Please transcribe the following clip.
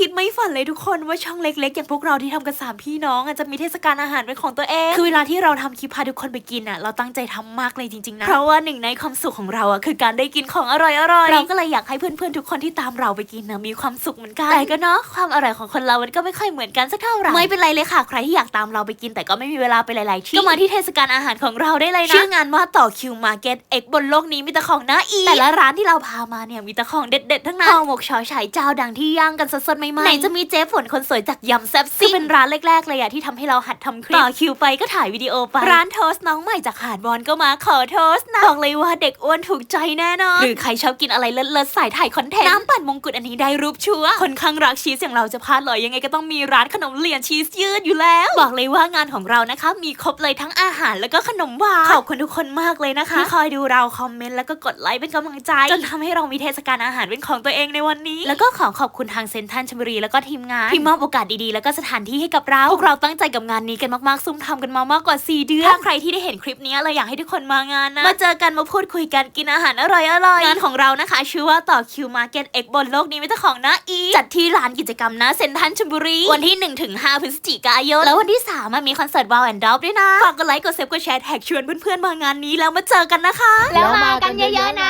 คิดไม่ฝันเลยทุกคนว่าช่องเล็กๆ อย่างพวกเราที่ทำกันสามพี่น้องอะจะมีเทศกาลอาหารเป็นของตัวเอง คือเวลาที่เราทำคลิปพาทุกคนไปกินอะเราตั้งใจทำมากเลยจริงๆนะ เพราะว่าหนึ่งในความสุขของเราอะคือการได้กินของอร่อยๆ เราก็เลยอยากให้เพื่อนๆทุกคนที่ตามเราไปกินนะมีความสุขเหมือนกัน แต่ก็เนาะความอร่อยของคนเรา มันก็ไม่ค่อยเหมือนกันสักเท่าไหร่ ไม่เป็นไรเลยค่ะใครที่อยากตามเราไปกิน แต่ก็ไม่มีเวลาไปหลายๆที่ ก็มาที่เทศกาลอาหารของเราได้เลยนะ ชื่องานว่าต่อคิวมาร์เก็ตเอ็กบนโลกนี้มีแต่ของน่าอีแต่ละร้านที่เราพามาเนี่ยมีแต่ของเด็ดๆทั้งนั้นห่อหมกชอฉายเจ้าดังที่ย่างกันสดๆใหม่ๆไหนจะมีเจ๊ฝนคนสวยจากยำแซ่บซิ่งเป็นร้านแรกๆเลยอะที่ทำให้เราหัดทำคลิปต่อคิวไปก็ถ่ายวิดีโอไป ร้านโทสต์น้องใหม่จากหาดบอลก็มาขอโทสต์นะบอกเลยว่าเด็กอ้วนถูกใจแน่นอนหรือใครชอบกินอะไรเลิศๆสายถ่ายคอนเทนต์น้ำปั่นมงกุฎอันนี้ได้รูปชัวร์คนข้างรักชีสอย่างเราจะพลาดเหรอยังไงก็ต้องมีร้านขนมเหรียญชีสยืดอยู่แล้ว บอกเลยว่างานของเรานะคะ มีครบเลยทั้งอาหารแล้วก็ขนมหวานขอบคุณทุกคนมากเลยนะคะที่คอยดูเราคอมเมนต์แล้วก็กดไลค์เป็นกำลังใจจนทำให้เรามีเทศกาลอาหารเป็นของตัวเองในวันนี้ แล้วก็ขอขอบคุณทางเซ็นทรัลชลบุรีแล้วก็ทีมงานที่มอบโอกาสดีๆ แล้วก็สถานที่ให้กับเราพวกเราตั้งใจกับงานนี้กันมากๆซุ่มทำกันมามากกว่า 4 เดือนถ้าใครที่ได้เห็นคลิปนี้เราอยากให้ทุกคนมางานนะมาเจอกันมาพูดคุยกันกินอาหารอร่อยๆงานของเรานะคะ ชื่อว่าต่อคิวมาร์เก็ตเอ็กบนโลกนี้ไม่แต่ของน่าอีจัดที่ลานกิจกรรมนะเซ็นทรัลชลบุรี วันที่1ถึง5พฤศจิกายนแล้ววันที่3อะมีคอนเสิร์ตวาวแอนด์ดอฟด้วยนะฝากกดไลค์กดเซฟกดแชร์แท็กชวนเพื่อนๆมางานนี้แล้วมาเจอกันนะคะ แล้วมากันเยอะๆนะ